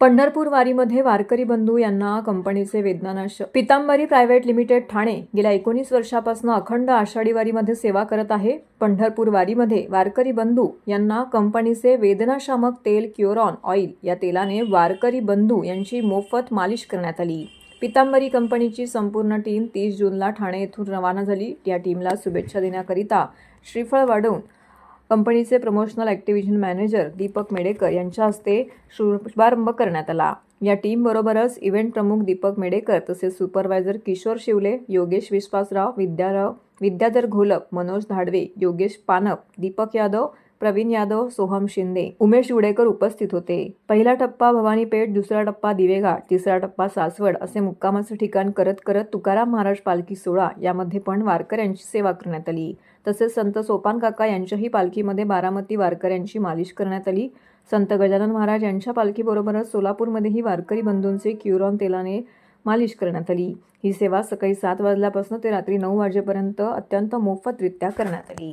पंढरपूर वारीमध्ये वारकरी बंधू यांना कंपनीचे वेदनानाश पितांबरी प्रायव्हेट लिमिटेड ठाणे गेल्या एकोणीस वर्षापासून अखंड आषाढी वारीमध्ये सेवा करत आहे. पंढरपूर वारीमध्ये वारकरी बंधू यांना कंपनीचे वेदनाशामक तेल क्युरॉन ऑइल या तेलाने वारकरी बंधू यांची मोफत मालिश करण्यात आली. पितांबरी कंपनीची संपूर्ण टीम तीस जूनला ठाणे येथून रवाना झाली. या टीमला शुभेच्छा देण्याकरिता श्रीफळ वाढवून कंपनीचे promotional activation manager Deepak Medekar यांच्या हस्ते शुभारंभ करण्यात आला. या टीमबरोबरच इव्हेंट प्रमुख दीपक मेडेकर तसेच सुपरवायझर किशोर शिवले योगेश विश्वासराव विद्याराव विद्याधर घोलप मनोज धाडवे योगेश पानप दीपक यादव प्रवीण यादव सोहम शिंदे उमेश उडेकर उपस्थित होते. पहिला टप्पा भवानीपेठ दुसरा टप्पा दिवेघाट तिसरा टप्पा सासवड असे मुक्कामाचे ठिकाण करत करत तुकाराम महाराज पालखी सोहळा यामध्ये पण वारकऱ्यांची सेवा करण्यात आली. तसेच संत सोपान काका यांच्याही पालखीमध्ये बारामती वारकऱ्यांची मालिश करण्यात आली. संत गजानन महाराज यांच्या पालखीबरोबरच सोलापूरमध्येही वारकरी बंधूंचे क्युरॉन तेलाने मालिश करण्यात आली. ही सेवा सकाळी सात वाजल्यापासून ते रात्री नऊ वाजेपर्यंत अत्यंत मोफतरित्या करण्यात आली.